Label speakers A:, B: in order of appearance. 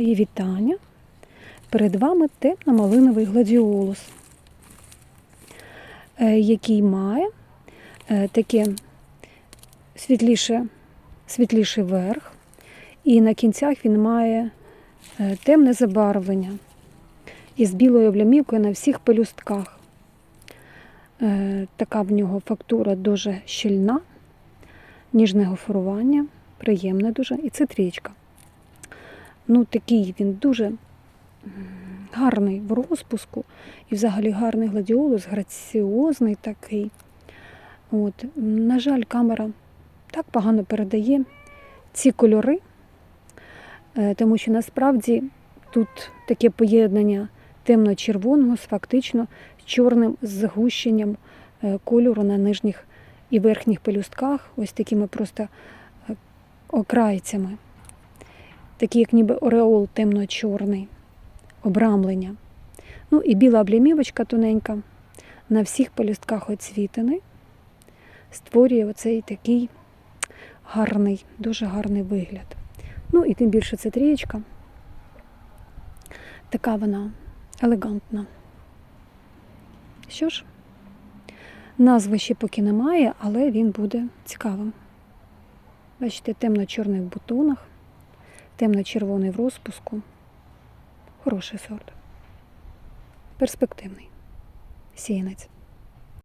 A: Мої вітання. Перед вами темно-малиновий гладіолус, е, який має е, таке світліше, світліший верх, і на кінцях він має е, темне забарвлення із білою облямівкою на всіх пелюстках. Така в нього фактура дуже щільна, ніжне гофрування, приємне дуже, і це трічка. Ну, такий він дуже гарний в розпуску, і взагалі гарний гладіолус, граціозний такий. От. На жаль, камера так погано передає ці кольори, е, тому що насправді тут таке поєднання темно-червоного з фактично чорним згущенням е, кольору на нижніх і верхніх пелюстках, ось такими просто е, окрайцями, такі як ніби ореол темно-чорний, обрамлення. Ну і біла облямівочка тоненька на всіх пелюстках оцвітини створює оцей такий гарний, дуже гарний вигляд. Ну і тим більше це трієчка. Така вона елегантна. Що ж, назви ще поки немає, але він буде цікавим. Бачите, темно-чорний в бутонах, темно-червоний в розпуску. Хороший сорт. Перспективний. Сіянець.